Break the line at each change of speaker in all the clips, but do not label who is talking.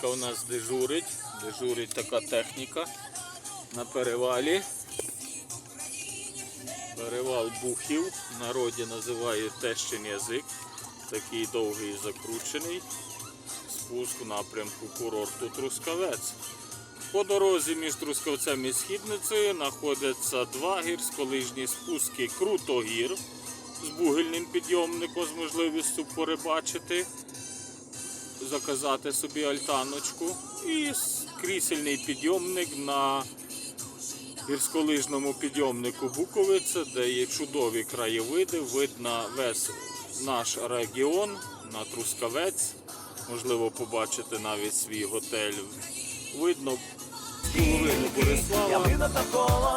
техніка у нас дежурить. Дежурить така техніка на перевалі. Перевал бухів. В народі називають тещин язик. Такий довгий закручений. Спуск в напрямку курорту Трускавець. По дорозі між Трускавцем і Східницею знаходяться два гірськолижні спуски Крутогір з бугельним підйомником з можливістю перебачити, заказати собі альтаночку. І крісельний підйомник на гірськолижному підйомнику Буковиця, де є чудові краєвиди, видно весь наш регіон на Трускавець. Можливо, побачити навіть свій готель. Видно половину Борислава.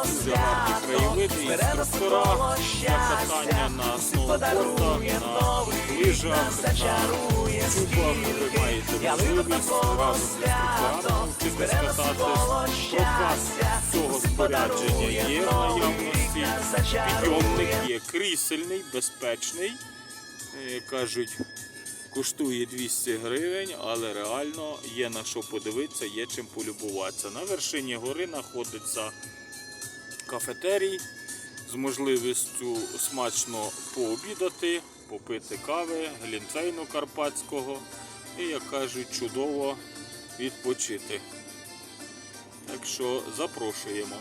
Дуже гарні краєвиди, інструктора для катання на сноубордах, на лижах, на чубах. Ви маєте можливість разом з інструкторами вчитись кататись. Прокат цього спорядження є в наявності. Підйомник є крісельний, безпечний. Е, Кажуть, коштує 200 гривень, але реально є на що подивитися, є чим полюбуватися. На вершині гори знаходиться кафетерій з можливістю смачно пообідати, попити кави, глінтвейну карпатського і, як кажуть, чудово відпочити. Так що запрошуємо.